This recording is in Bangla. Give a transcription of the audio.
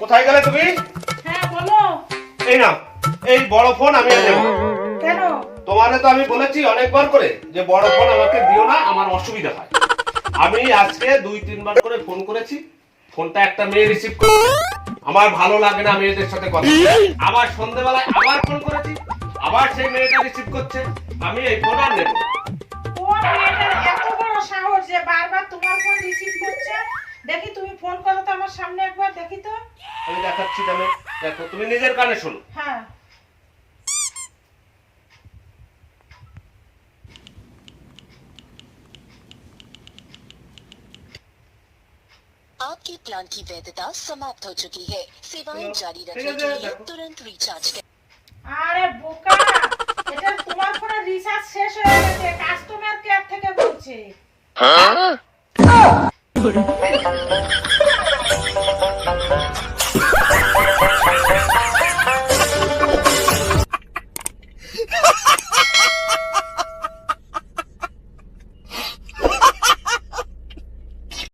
কোথায় গেলে তুমি? হ্যাঁ বলো। এই নাও এই বড় ফোন আমি আর নেব। কেন? তোমারে তো আমি বলেছি অনেকবার করে যে বড় ফোন আমাকে দিও না আমার অসুবিধা হয়। আমি আজকে দুই তিনবার করে ফোন করেছি ফোনটা একটা মেয়ে রিসিভ করছে। আমার ভালো লাগে না মেয়েদের সাথে কথা। আবার সন্ধ্যেবেলায় আবার ফোন করেছি আবার সেই মেয়েটা রিসিভ করছে। আমি এই ফোন আর নেব না। মেয়েটার এত বড় সাহস যে বারবার তোমার ফোন রিসিভ করছে? দেখি তুমি ফোন করো তো আমার সামনে একবার দেখি তো। আমি দেখাচ্ছি তাহলে দেখো তুমি নিজের কানে শোনো হ্যাঁ आपके प्लान की वैधता समाप्त हो चुकी है सेवाएं हेलो, जारी ठीक रखने है, के लिए देखो। तुरंत रिचार्ज करें আরে বোকা এটা তোমার ফোনে রিচার্জ শেষ হয়ে গেছে কাস্টমার কেয়ার থেকে বলছে Ha ha ha!